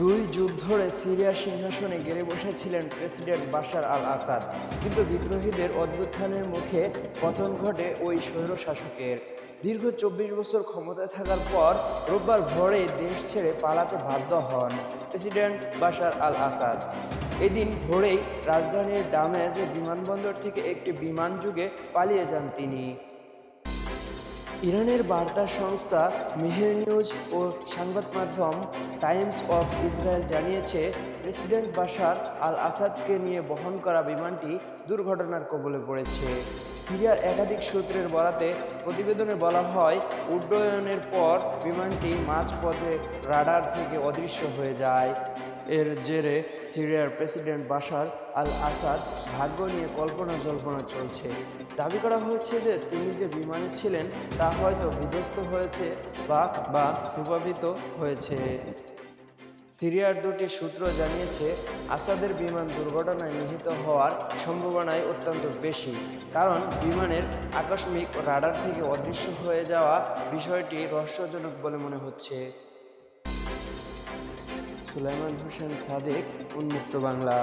দুই যুগ ধরে সিরিয়ার সিংহাসনে গেড়ে বসেছিলেন প্রেসিডেন্ট বাশার আল আসাদ কিন্তু বিদ্রোহীদের অভ্যুত্থানের মুখে পতন ঘটে ওই স্বৈর শাসকের। দীর্ঘ চব্বিশ বছর ক্ষমতায় থাকার পর রোববার ভোরে দেশ ছেড়ে পালাতে বাধ্য হন প্রেসিডেন্ট বাশার আল আসাদ এদিন ভোরেই রাজধানীর ডামেজ বিমানবন্দর থেকে একটি বিমান যুগে পালিয়ে যান তিনি। ইরানের বার্তা সংস্থা মেহের নিউজ ও সংবাদ মাধ্যম টাইমস অফ ইসরায়েল জানিয়েছে, প্রেসিডেন্ট বাশার আল আসাদকে নিয়ে বহন করা বিমানটি দুর্ঘটনার কবলে পড়েছে। সিরিয়ার একাধিক সূত্রের বরাতে প্রতিবেদনে বলা হয়, উড্ডয়নের পর বিমানটি মাঝপথে রাডার থেকে অদৃশ্য হয়ে যায়। এর জেরে সিরিয়ার প্রেসিডেন্ট বাশার আল আসাদ ভাগ্য নিয়ে কল্পনা জল্পনা চলছে। দাবি করা হয়েছে যে তিনি যে বিমানে ছিলেন, তা হয়তো বিধ্বস্ত হয়েছে বা বা প্রভাবিত হয়েছে। সিরিয়ার দুটি সূত্র জানিয়েছে, আসাদের বিমান দুর্ঘটনায় নিহিত হওয়ার সম্ভাবনাই অত্যন্ত বেশি, কারণ বিমানের আকস্মিক রাডার থেকে অদৃশ্য হয়ে যাওয়া বিষয়টি রহস্যজনক বলে মনে হচ্ছে। সুলাইমান হোসেন সাদেক উন্মুক্ত বাংলা।